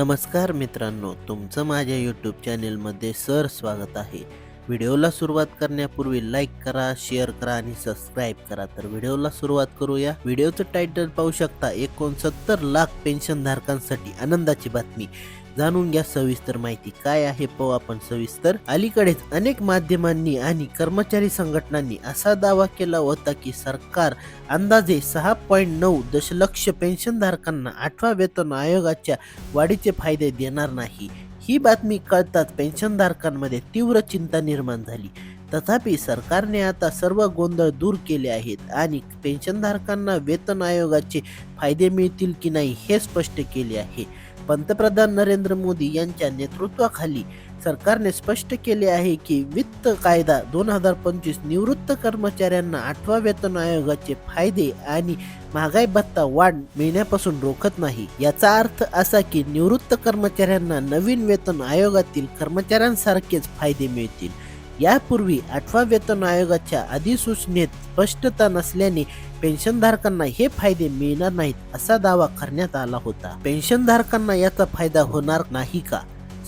नमस्कार मित्रांनो तुमचं माझ्या यूट्यूब चॅनेलमध्ये सर स्वागत आहे. व्हिडिओला सुरुवात करण्यापूर्वी लाईक करा शेअर करा आणि सबस्क्राईब करा. तर व्हिडिओला सुरुवात करूया. व्हिडिओचं टायटल पाहू शकता एकोणसत्तर लाख पेन्शनधारकांसाठी आनंदाची बातमी. जाणून घ्या. सविस्तर माहिती काय आहे पाहू आपण सविस्तर. अलीकडेच अनेक माध्यमांनी आणि कर्मचारी संघटनांनी असा दावा केला होता की सरकार अंदाजे सहा पॉईंट नऊ दशलक्ष पेन्शनधारकांना आठवा वेतन आयोगाच्या वाढीचे फायदे देणार नाही. ही बातमी कळताच पेन्शनधारकांमध्ये तीव्र चिंता निर्माण झाली. तथापि सरकारने आता सर्व गोंधळ दूर केले आहेत आणि पेन्शनधारकांना वेतन आयोगाचे फायदे मिळतील की नाही हे स्पष्ट केले आहे. पंतप्रधान नरेंद्र मोदी यांच्या नेतृत्वाखाली सरकारने स्पष्ट केले आहे की वित्त कायदा दोन हजार पंचवीस निवृत्त कर्मचाऱ्यांना आठवा वेतन आयोगाचे फायदे आणि महागाई भत्ता वाढ मिळण्यापासून रोखत नाही. याचा अर्थ असा की निवृत्त कर्मचाऱ्यांना नवीन वेतन आयोगातील कर्मचाऱ्यांसारखेच फायदे मिळतील. यापूर्वी आठवा वेतन आयोगाच्या अधिसूचनेत स्पष्टता नसल्याने पेन्शनधारकांना हे फायदे मिळणार नाहीत असा दावा करण्यात आला होता. पेन्शनधारकांना याचा फायदा होणार नाही का?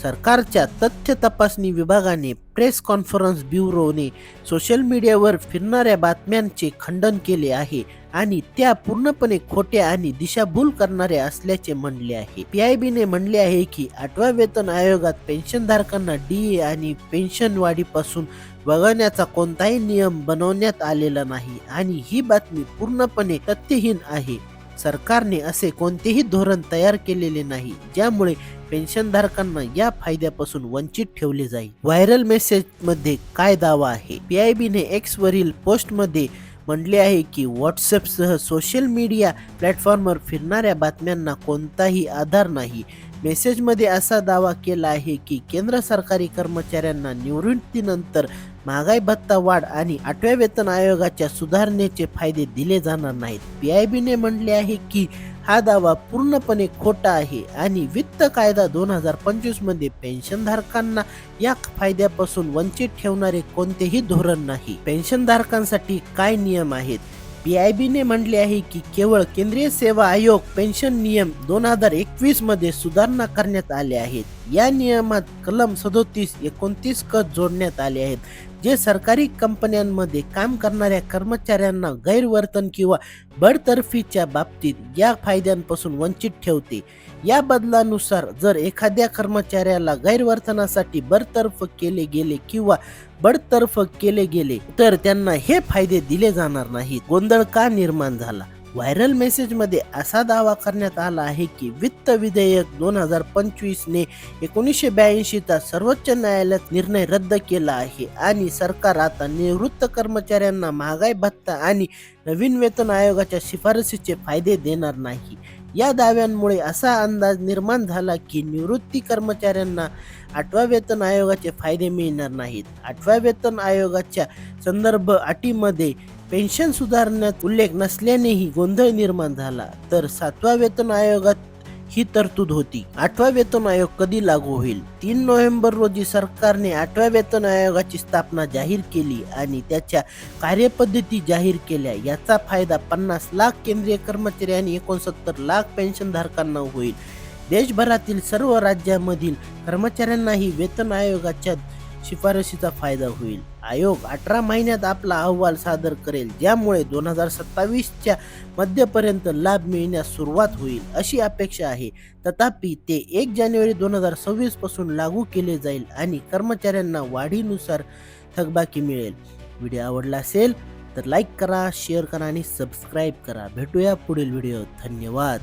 सरकारच्या तथ्य तपासणी विभागाने प्रेस कॉन्फरन्स ब्युरोने सोशल मीडियावर फिरणाऱ्या बातम्यांचे खंडन केले आहे आणि त्या पूर्णपणे खोट्या आणि दिशाभूल करणाऱ्या असल्याचे म्हणले आहे. पीआयबीने म्हणले आहे की आठव्या वेतन आयोगात पेन्शनधारकांना डी आणि पेन्शन वाढीपासून वगळण्याचा कोणताही नियम बनवण्यात आलेला नाही आणि ही बातमी पूर्णपणे तथ्यहीन आहे. सरकारने असे कोणतेही धोरण तयार केलेले नाही. ज्यामुळे पेन्शनधारकांना या फायद्यापासून वंचित ठेवले जाईल. व्हायरल मेसेजमध्ये काय दावा आहे? पीआयबीने एक्स वरील पोस्टमध्ये म्हणले आहे की व्हॉट्सअपसह सोशल मीडिया प्लॅटफॉर्मवर फिरणाऱ्या बातम्यांना कोणताही आधार नाही. मेसेजमध्ये असा दावा केला आहे की केंद्र सरकारी कर्मचाऱ्यांना निवृत्तीनंतर महागाई भत्ता वाढ आणि आठव्या वेतन आयोगाच्या सुधारणेचे फायदे दिले जाणार नाहीत. पीआयबीने म्हटले आहे की हा दावा पूर्णपणे खोटा आहे आणि वित्त कायदा दोन हजार पंचवीसमध्ये पेन्शनधारकांना या फायद्यापासून वंचित ठेवणारे कोणतेही धोरण नाही. पेन्शनधारकांसाठी काय नियम आहेत? पीआयबीने म्हणले आहे की केवळ केंद्रीय सेवा आयोग पेन्शन नियम दोन हजार एकवीसमध्ये सुधारणा करण्यात आले आहेत. या नियमात कलम सदोतीस एकोणतीस कत जोडण्यात आले आहेत. जे सरकारी कंपन्यांमध्ये काम करणाऱ्या कर्मचाऱ्यांना गैरवर्तन किंवा बडतर्फीच्या बाबतीत या फायद्यांपासून वंचित ठेवते. या बदलानुसार जर एखाद्या कर्मचाऱ्याला गैरवर्तनासाठी बडतर्फ केले गेले किंवा बडतर्फ केले गेले तर त्यांना हे फायदे दिले जाणार नाहीत. गोंधळ का निर्माण झाला? व्हायरल मेसेजमध्ये असा दावा करण्यात आला आहे की वित्त विधेयक दोन हजार पंचवीसने एकोणीसशे ब्याऐंशीचा सर्वोच्च न्यायालयात निर्णय रद्द केला आहे. आणि सरकार आता निवृत्त कर्मचाऱ्यांना महागाई भत्ता आणि नवीन वेतन आयोगाच्या शिफारसीचे फायदे देणार नाही. या दाव्यांमुळे असा अंदाज निर्माण झाला की निवृत्ती कर्मचाऱ्यांना आठव्या वेतन आयोगाचे फायदे मिळणार नाहीत. आठव्या वेतन आयोगाच्या संदर्भ अटीमध्ये पेन्शन सुधारण्यात उल्लेख नसल्यानेही गोंधळ निर्माण झाला. तर सातव्या वेतन आयोगात ही तरतूद होती. आठवा वेतन आयोग कधी लागू होईल? तीन नोव्हेंबर रोजी सरकारने आठव्या वेतन आयोगाची स्थापना जाहीर केली आणि त्याच्या कार्यपद्धती जाहीर केल्या. याचा फायदा पन्नास लाख केंद्रीय कर्मचारी आणि एकोणसत्तर लाख पेन्शनधारकांना होईल. देशभरातील सर्व राज्यांमधील कर्मचाऱ्यांनाही वेतन आयोगाच्या शिफारशीचा फायदा होईल. आयोग अठरा महिन्यात आपला अहवाल सादर करेल ज्यामुळे दोन हजार सत्तावीसच्या मध्यपर्यंत लाभ मिळण्यास सुरुवात होईल अशी अपेक्षा आहे. तथापि ते एक जानेवारी दोन हजार सव्वीसपासून लागू केले जाईल आणि कर्मचाऱ्यांना वाढीनुसार थकबाकी मिळेल. व्हिडिओ आवडला असेल तर लाईक करा शेअर करा आणि सबस्क्राईब करा. भेटूया पुढील व्हिडिओ धन्यवाद.